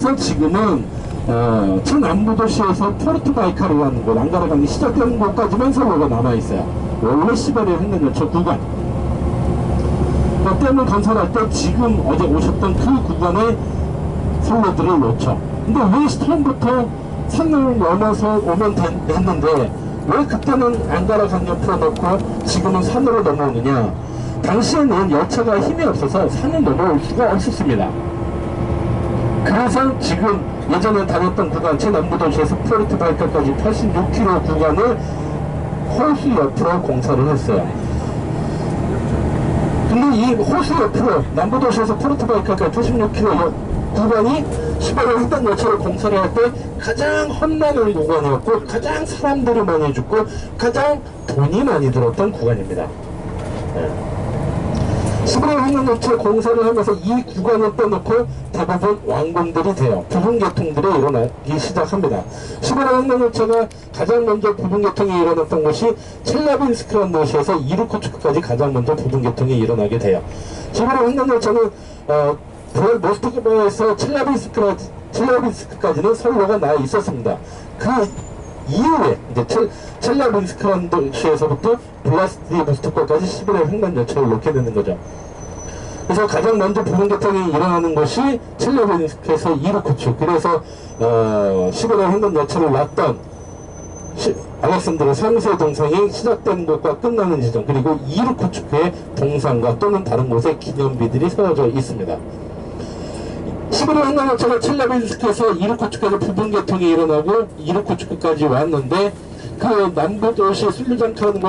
그래서 지금은 어, 최남부 도시에서 포르투바이카르라는 곳, 앙가라강이 시작되는 곳까지만 선로가 남아있어요. 원래 시베리아 횡단열차 구간. 그때문 건설할 때 지금 어제 오셨던 그 구간의 선로들을 놓쳐. 근데 왜 처음부터 산을 넘어서 오면 된- 됐는데 왜 그때는 앙가라 강력 풀어놓고 지금은 산으로 넘어오느냐? 당시에는 열차가 힘이 없어서 산을 넘어올 수가 없었습니다. 그래서 지금 예전에 다녔던 구간 제남부도시에서 프로리트 발터까지 86km 구간을 호수 옆으로 공사를 했어요. 근데 이 호수 옆으로 남부도시에서 포르트바이크까지 86km 구간이 시발을 횡단 열차를 공사를 할 때 가장 험난을 요구하였고 가장 사람들이 많이 죽고 가장 돈이 많이 들었던 구간입니다. 네. 1500년도에 공사를 하면서 이 구간을 빼놓고 대부분 완공들이 돼요. 부분교통들이 일어나기 시작합니다. 1500년도가 가장 먼저 부분교통이 일어났던 곳이 첼라빈스크라는 도시에서 이루코츠크까지 가장 먼저 부분교통이 일어나게 돼요. 1500년도는 어, 모스크바에서 첼라빈스크까지는 선로가 나 있었습니다. 그 이후에 이제 첼, 첼라빈스크라는 도시에서부터 블라스디보스토크까지 시베리아 횡단 열차를 놓게 되는 거죠. 그래서 가장 먼저 부분 개통이 일어나는 것이 첼레빈스크에서 이르코츠 그래서 어, 시베리아 횡단 열차를 놨던 시, 알렉산드르 3세 동상이 시작된 곳과 끝나는 지점 그리고 이르코츠크의 동상과 또는 다른 곳에 기념비들이 세워져 있습니다. 시베리아 횡단 열차가 첼레빈스크에서 이르코츠크에서 부분 개통이 일어나고 이르코츠크까지 왔는데 그 남부 도시 술리장카라는 곳